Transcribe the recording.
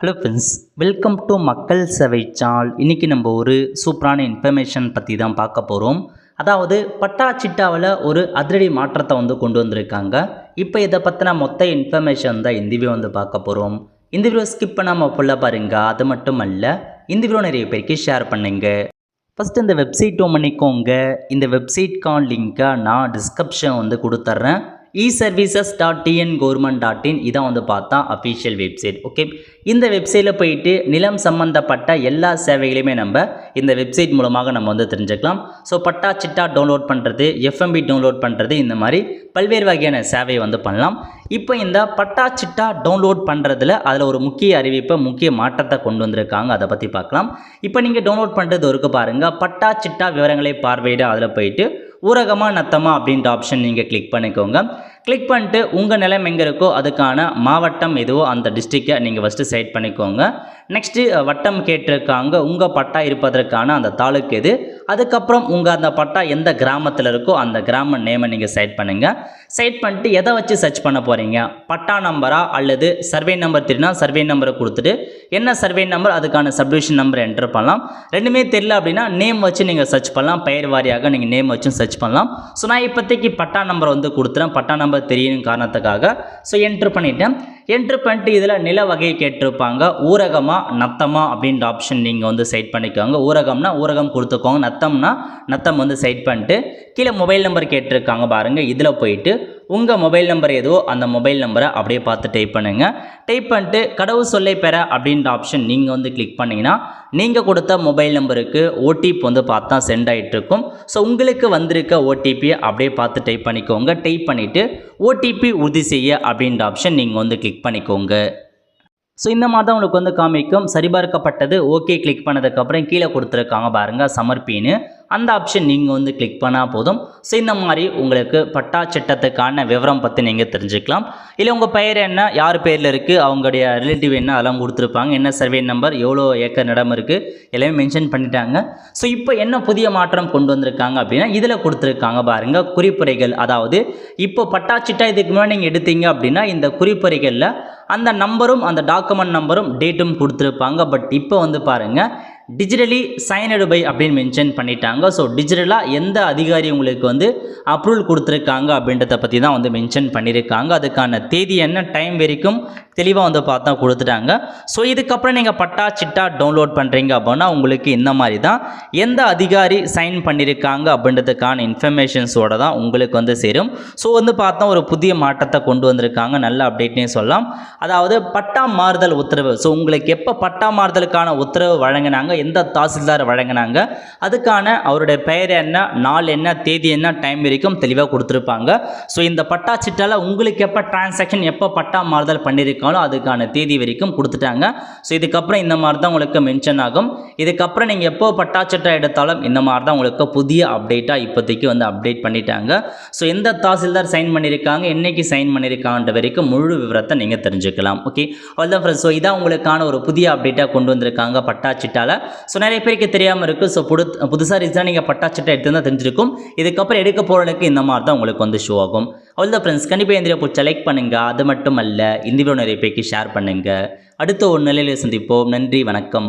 Hello friends welcome to மக்கள் சேவை சால் இன்றைக்கி நம்ம ஒரு சூப்பரான இன்ஃபர்மேஷன் பற்றி தான் பார்க்க போகிறோம் அதாவது பட்டா சிட்டாவில் ஒரு அதிரடி மாற்றத்தை வந்து கொண்டு வந்திருக்காங்க. இப்போ இதை பற்றின மொத்த இன்ஃபர்மேஷன் தான் இந்த வீடியோ வந்து பார்க்க போகிறோம் இந்த வீடியோ ஸ்கிப் பண்ணாமல் ஃபுல்லாக பாருங்க. அது மட்டும் அல்ல இந்த வீடியோ நிறைய பேருக்கு ஷேர் பண்ணுங்க. ஃபஸ்ட்டு இந்த வெப்சைட் பண்ணிக்கோங்க. இந்த வெப்சைட்கான லிங்க்கை நான் டிஸ்கிரிப்ஷன் வந்து கொடுத்துட்றேன் e services dot TN government dot in இதான் வந்து பார்த்தா அஃபிஷியல் வெப்சைட் ஓகே இந்த வெப்சைட்டில் போயிட்டு நிலம் சம்மந்தப்பட்ட எல்லா சேவைகளையுமே நம்ம இந்த வெப்சைட் மூலமாக நம்ம வந்து தெரிஞ்சுக்கலாம். ஸோ பட்டா சிட்டா டவுன்லோட் பண்ணுறது எஃப்எம்பி டவுன்லோட் பண்ணுறது இந்த மாதிரி பல்வேறு வகையான சேவையை வந்து பண்ணலாம். இப்போ இந்த பட்டா சிட்டா டவுன்லோட் பண்ணுறதுல அதில் ஒரு முக்கிய அறிவிப்பை முக்கிய மாற்றத்தை கொண்டு வந்திருக்காங்க. அதை பற்றி பார்க்கலாம். இப்போ நீங்கள் டவுன்லோட் பண்ணுறது ஒருக்கு பாருங்கள் பட்டா சிட்டா விவரங்களை பார்வையிட அதில் போயிட்டு ஊரகமா நத்தமா அப்படின்ற ஆப்ஷன் நீங்கள் கிளிக் பண்ணிக்கோங்க. கிளிக் பண்ணிட்டு உங்கள் நிலம் எங்கே இருக்கோ அதுக்கான மாவட்டம் எதுவோ அந்த டிஸ்ட்ரிக்டை நீங்கள் ஃபஸ்ட்டு செலக்ட் பண்ணிக்கோங்க. நெக்ஸ்ட்டு வட்டம் கேட்டிருக்காங்க உங்கள் பட்டா இருப்பதற்கான அந்த தாலுக்கு எது? அதுக்கப்புறம் உங்கள் அந்த பட்டா எந்த கிராமத்தில் இருக்கோ அந்த கிராம நேமை நீங்கள் செலக்ட் பண்ணுங்கள் செலக்ட் பண்ணிட்டு எதை வச்சு சர்ச் பண்ண போகிறீங்க பட்டா நம்பரா அல்லது சர்வே நம்பர் தெரியுனா சர்வே நம்பரை கொடுத்துட்டு என்ன சர்வே நம்பர் அதுக்கான சப்டிவிஷன் நம்பர் என்டர் பண்ணலாம். ரெண்டுமே தெரியல அப்படின்னா நேம் வச்சு நீங்கள் சர்ச் பண்ணலாம். பெயர் வாரியாக நீங்கள் நேம் வச்சும் சர்ச் பண்ணலாம். ஸோ நான் இப்போதைக்கு பட்டா நம்பர் வந்து கொடுத்துறேன். பட்டா நம்பர் தெரியும் காரணத்துக்காக. ஸோ என்ட்ரு பண்ணிட்டேன். என்ட்ரு பண்ணிட்டு இதில் நில வகை கேட்டிருப்பாங்க. ஊரகமா நத்தமா அப்படின்ற ஆப்ஷன் நீங்கள் வந்து செட் பண்ணிக்கோங்க. ஊரகம்னா ஊரகம் கொடுத்துக்கோங்க. நத்தம்னா நத்தம் வந்து செட் பண்ணிட்டு கீழே மொபைல் நம்பர் கேட்டிருக்காங்க பாருங்கள் இதில் போயிட்டு உங்கள் மொபைல் நம்பர் எதுவோ அந்த மொபைல் நம்பரை அப்படியே பார்த்து டைப் பண்ணுங்கள் டைப் பண்ணிட்டு கடவுள் சொல்லை பெற அப்படின்ற ஆப்ஷன் நீங்கள் வந்து கிளிக் பண்ணிங்கன்னா நீங்கள் கொடுத்த மொபைல் நம்பருக்கு ஓடிபி வந்து பார்த்தா சென்ட் ஆகிட்டுருக்கும் ஸோ உங்களுக்கு வந்திருக்க ஓடிபியை அப்படியே பார்த்து டைப் பண்ணிக்கோங்க. டைப் பண்ணிவிட்டு ஓடிபி உறுதி செய்ய அப்படின்ற ஆப்ஷன் நீங்கள் வந்து கிளிக் பண்ணிக்கோங்க. ஸோ இந்த மாதிரி தான் உங்களுக்கு வந்து காமிக்கும். சரிபார்க்கப்பட்டது ஓகே கிளிக் பண்ணதுக்கப்புறம் கீழே கொடுத்துருக்காங்க பாருங்கள் சமர்ப்பின்னு அந்த ஆப்ஷன் நீங்கள் வந்து கிளிக் பண்ணால் போதும். ஸோ இந்த மாதிரி உங்களுக்கு பட்டா சட்டத்துக்கான விவரம் பற்றி நீங்கள் தெரிஞ்சுக்கலாம். இல்லை உங்கள் பெயர் என்ன யார் பேரில் இருக்குது அவங்களுடைய ரிலேட்டிவ் என்ன அதெல்லாம் கொடுத்துருப்பாங்க. என்ன சர்வே நம்பர் எவ்வளோ ஏக்கர் நடம் இருக்குது எல்லாமே மென்ஷன் பண்ணிட்டாங்க. ஸோ இப்போ என்ன புதிய மாற்றம் கொண்டு வந்திருக்காங்க அப்படின்னா இதில் கொடுத்துருக்காங்க பாருங்கள் குறிப்புரைகள். அதாவது இப்போ பட்டாச்சிட்டா இதுக்கு முன்னாடி நீங்கள் எடுத்தீங்க அப்படின்னா இந்த குறிப்புரைகளில் அந்த நம்பரும் அந்த டாக்குமெண்ட் நம்பரும் டேட்டும் கொடுத்துருப்பாங்க. பட் இப்போ வந்து பாருங்கள் டிஜிட்டலி சைனடு பை அப்படின்னு மென்ஷன் பண்ணிட்டாங்க. ஸோ டிஜிட்டலாக எந்த அதிகாரி உங்களுக்கு வந்து அப்ரூவல் கொடுத்துருக்காங்க அப்படின்றத பற்றி தான் வந்து மென்ஷன் பண்ணியிருக்காங்க அதுக்கான தேதி என்ன டைம் வரைக்கும் தெளிவாக வந்து பார்த்தா கொடுத்துட்டாங்க. ஸோ இதுக்கப்புறம் நீங்கள் பட்டா சிட்டா டவுன்லோட் பண்ணுறீங்க அப்படின்னா உங்களுக்கு இந்த மாதிரி தான் எந்த அதிகாரி சைன் பண்ணியிருக்காங்க அப்படின்றதுக்கான இன்ஃபர்மேஷன்ஸோட தான் உங்களுக்கு வந்து சேரும். ஸோ வந்து பார்த்தா ஒரு புதிய மாற்றத்தை கொண்டு வந்திருக்காங்க. நல்ல அப்டேட்னே சொல்லலாம். அதாவது பட்டா மாறுதல் உத்தரவு. ஸோ உங்களுக்கு எப்போ பட்டா மாறுதலுக்கான உத்தரவு வழங்கினாங்க? எந்த தாசில்தார் வழங்கினாங்க? அதுக்கான அவருடைய பெயர் என்ன நாள் என்ன தேதி என்ன டைம் வரைக்கும் தெளிவாக கொடுத்துருப்பாங்க. ஸோ இந்த பட்டா சிட்டால் உங்களுக்கு எப்போ டிரான்சாக்ஷன் எப்போ பட்டா மாறுதல் பண்ணியிருக்காலும் அதுக்கான தேதி வரைக்கும் கொடுத்துட்டாங்க. ஸோ இதுக்கப்புறம் இந்த மாதிரி தான் உங்களுக்கு மென்ஷன் ஆகும். இதுக்கப்புறம் நீங்கள் எப்போ பட்டா சிட்டா எடுத்தாலும் இந்த மாதிரி தான் உங்களுக்கு புதிய அப்டேட்டாக இப்போதைக்கு வந்து அப்டேட் பண்ணிட்டாங்க. ஸோ எந்த தாசில்தார் சைன் பண்ணியிருக்காங்க என்னைக்கு சைன் பண்ணியிருக்காங்கன்ற வரைக்கும் முழு விவரத்தை நீங்கள் தெரிஞ்சுக்கலாம். ஓகே அவ்வளோதான் ஃப்ரெண்ட்ஸ் ஸோ இதான் உங்களுக்கான ஒரு புதிய அப்டேட்டாக கொண்டு வந்திருக்காங்க பட்டா ஸோ நிறைய பேருக்கு தெரியாமல் இருக்குது ஸோ புது புதுசாக ரீசனாக நீங்கள் பட்டாச்சட்டை சிட்டா எடுத்து தான் தெரிஞ்சிருக்கும். இதுக்கப்புறம் எடுக்க போகிறவங்களுக்கு இந்த மாதிரி தான் உங்களுக்கு வந்து ஷோ ஆகும். அவ்வளோதான் ஃப்ரெண்ட்ஸ் கண்டிப்பாக இந்த பிடிச்ச லைக் பண்ணுங்கள் அது மட்டும் அல்ல இந்த வீடியோ நிறைய பேருக்கு ஷேர் பண்ணுங்கள் அடுத்த ஒரு நிலையில் சந்திப்போம். நன்றி வணக்கம்.